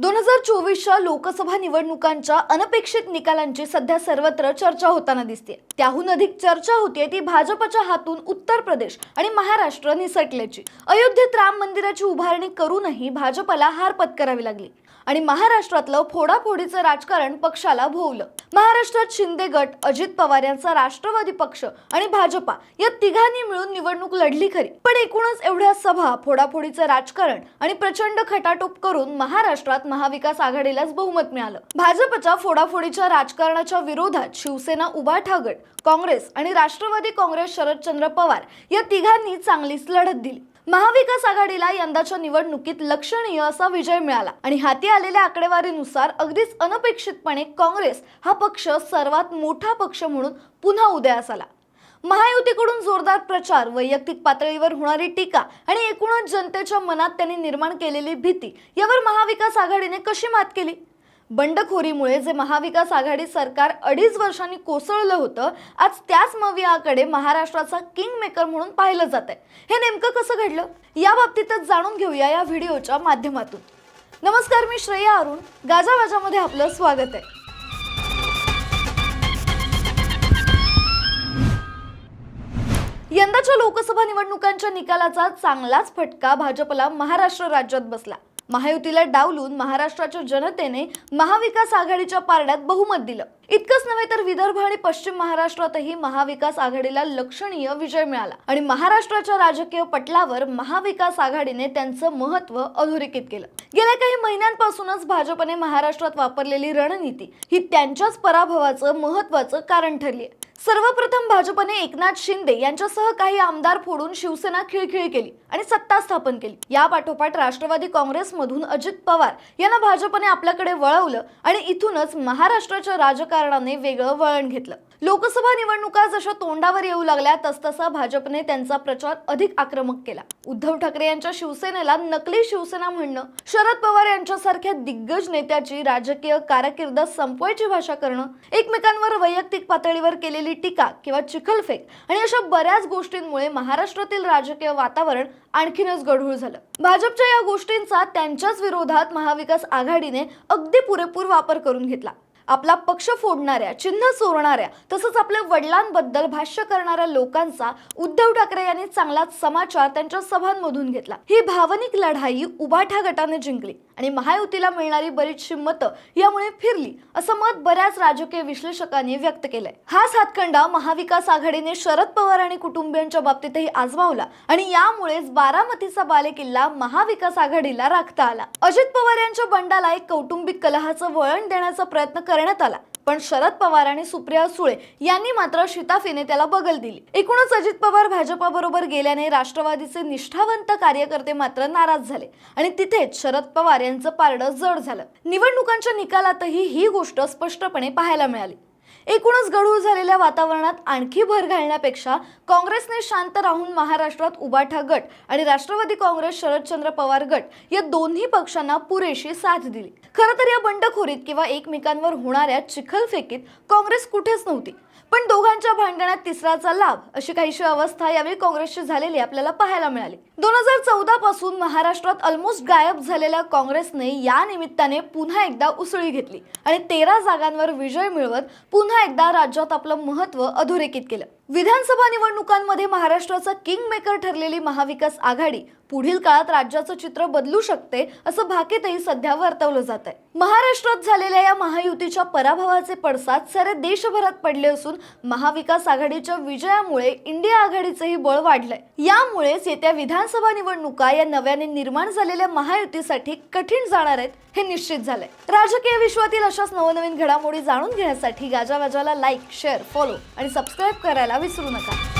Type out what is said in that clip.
दोन हजार चोवीसच्या लोकसभा निवडणुकांच्या अनपेक्षित निकालांची सध्या सर्वत्र चर्चा होताना दिसते त्याहून अधिक चर्चा होतीये ती भाजपच्या हातून उत्तर प्रदेश आणि महाराष्ट्र निसटल्याची. अयोध्येत राम मंदिराची उभारणी करूनही भाजपला हार पत्करावी लागली. आणि महाराष्ट्रातलं फोडाफोडीचं राजकारण पक्षाला भोवलं. महाराष्ट्रात शिंदे गट अजित पवार यांचा राष्ट्रवादी पक्ष आणि भाजपा या तिघांनी मिळून निवडणूक लढली खरी. पण एकूणच एवढ्या सभा फोडाफोडीचं राजकारण आणि प्रचंड खटाटोप करून महाराष्ट्रात महाविकास आघाडीलाच बहुमत मिळालं. भाजपच्या फोडाफोडीच्या राजकारणाच्या विरोधात शिवसेना उभा गट काँग्रेस आणि राष्ट्रवादी काँग्रेस शरदचंद्र पवार या तिघांनी चांगलीच लढत दिली. महाविकास आघाडीला यंदाच्या निवडणुकीत लक्षणीय असा विजय मिळाला आणि हाती आलेल्या आकडेवारीनुसार अगदीच अनपेक्षितपणे काँग्रेस हा पक्ष सर्वात मोठा पक्ष म्हणून पुन्हा उदयास आला. महायुतीकडून जोरदार प्रचार वैयक्तिक पातळीवर होणारी टीका आणि एकूणच जनतेच्या मनात त्यांनी निर्माण केलेली भीती यावर महाविकास आघाडीने कशी मात केली? बंडखोरीमुळे जे महाविकास आघाडी सरकार अडीच वर्षांनी कोसळलं होतं आज त्याच मवियाकडे महाराष्ट्राचा किंग मेकर म्हणून पाहिलं जात आहे हे नेमकं कसं घडलं? या बाबतीतच जाणून घेऊया या व्हिडिओच्या माध्यमातून. नमस्कार मी श्रेया अरुण. गाजावाजामध्ये आपलं स्वागत आहे. यंदाच्या लोकसभा निवडणुकांच्या निकालाचा चांगलाच फटका भाजपला महाराष्ट्र राज्यात बसला. महायुतीला डावलून महाराष्ट्राच्या जनतेने महाविकास आघाडीच्या पारड्यात बहुमत दिलं. इतकंच नव्हे तर विदर्भ आणि पश्चिम महाराष्ट्रातही महाविकास आघाडीला लक्षणीय विजय मिळाला. आणि महाराष्ट्राच्या राजकीय पटलावर महाविकास आघाडीने त्यांचं महत्त्व अधोरेखित केलं. गेल्या काही महिन्यांपासूनच भाजपने महाराष्ट्रात वापरलेली रणनीती ही त्यांच्याच पराभवाचं महत्वाचं कारण ठरली आहे सर्वप्रथम भाजपने एकनाथ शिंदे यांच्यासह काही आमदार फोडून शिवसेना खिळखिळी केली आणि सत्ता स्थापन केली. या पाठोपाठ राष्ट्रवादी काँग्रेसमधून अजित पवार यांना भाजपने आपल्याकडे वळवलं आणि इथूनच महाराष्ट्राच्या राजकारणाने वेगळं वळण घेतलं. लोकसभा निवडणुका जशा तोंडावर येऊ लागल्या तसतसा भाजपने त्यांचा प्रचार अधिक आक्रमक केला. उद्धव ठाकरे यांच्या शिवसेनेला नकली शिवसेना म्हणणं शरद पवार यांच्यासारख्या दिग्गज नेत्याची राजकीय कारकीर्द संपवायची भाषा करणं एकमेकांवर वैयक्तिक पातळीवर केलेली टीका किंवा चिखलफेक आणि अशा बऱ्याच गोष्टींमुळे महाराष्ट्रातील राजकीय वातावरण आणखीनच गढूळ झालं. भाजपच्या या गोष्टींचा त्यांच्याच विरोधात महाविकास आघाडीने अगदी पुरेपूर वापर करून घेतला. आपला पक्ष फोडणाऱ्या चिन्ह चोरणाऱ्या तसंच आपल्या वडिलांबद्दल भाष्य करणाऱ्या लोकांचा उद्धव ठाकरे यांनी चांगलाच समाचार त्यांच्या सभांमधून घेतला. ही भावनिक लढाई उबाठा गटाने जिंकली आणि महायुतीला मिळणारी बरीचशी मतं यामुळे फिरली असं मत बऱ्याच राजकीय विश्लेषकांनी व्यक्त केलंय. हाच हातखंडा महाविकास आघाडीने शरद पवार आणि कुटुंबियांच्या बाबतीतही आजमावला आणि यामुळेच बारामतीचा बालेकिल्ला महाविकास आघाडीला राखता आला. अजित पवार यांच्या बंडाला एक कौटुंबिक कलहाचं वळण देण्याचा प्रयत्न करण्यात आला. पण शरद पवार आणि सुप्रिया सुळे यांनी मात्र शिताफीने त्याला बगल दिली. एकूणच अजित पवार भाजपाबरोबर गेल्याने राष्ट्रवादीचे निष्ठावंत कार्यकर्ते मात्र नाराज झाले आणि तिथेच शरद पवार यांचं पारडं जड झालं. निवडणुकांच्या निकालातही ही गोष्ट स्पष्टपणे पाहायला मिळाली. एकूणच गढूळ झालेल्या वातावरणात आणखी भर घालण्यापेक्षा काँग्रेसने शांत राहून महाराष्ट्रात उबाठा गट आणि राष्ट्रवादी काँग्रेस शरदचंद्र पवार गट या दोन्ही पक्षांना पुरेशी साथ दिली. खरं तर या बंडखोरीत किंवा एकमेकांवर होणाऱ्या चिखलफेकीत काँग्रेस कुठेच नव्हती. पण दोघांच्या भांडणात तिसराचा लाभ अशी काहीशी अवस्था यावेळी काँग्रेसची झालेली आपल्याला पाहायला मिळाली. दोन हजार चौदा पासून महाराष्ट्रात ऑलमोस्ट गायब झालेल्या काँग्रेसने या निमित्ताने पुन्हा एकदा उसळी घेतली आणि तेरा जागांवर विजय मिळवत पुन्हा एकदा राज्यात आपलं महत्त्व अधोरेखित केलं. विधानसभा निवडणुकांमध्ये महाराष्ट्राचा किंग मेकर ठरलेली महाविकास आघाडी पुढील काळात राज्याचं चित्र बदलू शकते असं भाकीतही सध्या वर्तवलं जात आहे महाराष्ट्रात झालेल्या या महायुतीच्या पराभवाचे पडसाद सारे देशभरात पडले असून महाविकास आघाडीच्या विजयामुळे इंडिया आघाडीचंही बळ वाढलंय. यामुळेच येत्या विधानसभा निवडणुका या नव्याने निर्माण झालेल्या महायुतीसाठी कठीण जाणार आहेत हे निश्चित झालंय. राजकीय विश्वातील अशाच नवनवीन घडामोडी जाणून घेण्यासाठी गाजावाजाला लाईक शेअर फॉलो आणि सबस्क्राईब करायला विसरू नका.